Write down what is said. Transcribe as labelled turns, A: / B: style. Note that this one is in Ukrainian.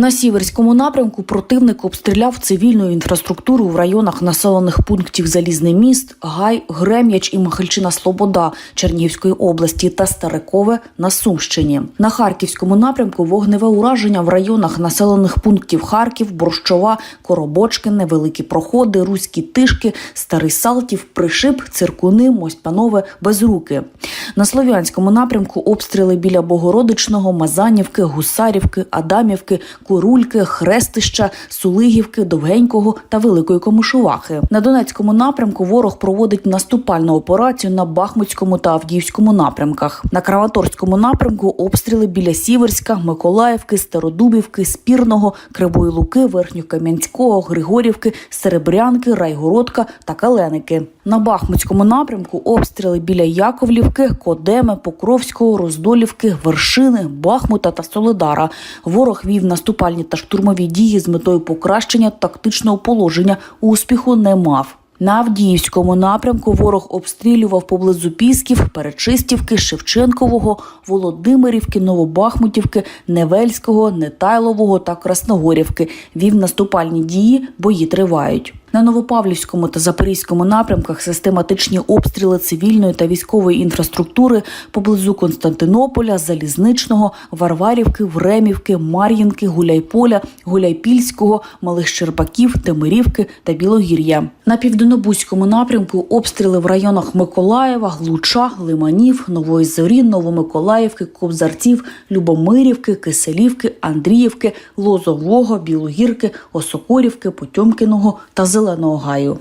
A: На сіверському напрямку противник обстріляв цивільну інфраструктуру в районах населених пунктів Залізний міст, Гай, Грем'яч і Михальчина Слобода Чернігівської області та Старикове на Сумщині. На харківському напрямку вогневе ураження в районах населених пунктів Харків, Борщова, Коробочкине, Великі Проходи, Руські Тишки, Старий Салтів, Пришип, Циркуни, Мостьпанове, Безруки. На Слов'янському напрямку обстріли біля Богородичного, Мазанівки, Гусарівки, Адамівки, Курульки, Хрестища, Сулигівки, Довгенького та Великої Комишувахи. На Донецькому напрямку ворог проводить наступальну операцію на Бахмутському та Авдіївському напрямках. На Краматорському напрямку обстріли біля Сіверська, Миколаївки, Стародубівки, Спірного, Кривої Луки, Верхньокам'янського, Григорівки, Серебрянки, Райгородка та Каленики. На Бахмутському напрямку обстріли біля Яковлівки, Кодеми, Покровського, Роздолівки, Вершини, Бахмута та Солидара. Ворог вів наступальні та штурмові дії з метою покращення тактичного положення. Успіху не мав. На Авдіївському напрямку ворог обстрілював поблизу Пісків, Перечистівки, Шевченкового, Володимирівки, Новобахмутівки, Невельського, Нетайлового та Красногорівки. Вів наступальні дії, бої тривають. На Новопавлівському та Запорізькому напрямках систематичні обстріли цивільної та військової інфраструктури поблизу Константинополя, Залізничного, Варварівки, Времівки, Мар'їнки, Гуляйполя, Гуляйпільського, Малих Щербаків, Темирівки та Білогір'я. На південнобузькому напрямку обстріли в районах Миколаєва, Глуча, Лиманів, Нової Зорі, Новомиколаївки, Кобзарців, Любомирівки, Киселівки, Андріївки, Лозового, Білогірки, Осокорівки, Потьомкіного та Зеленого гаю.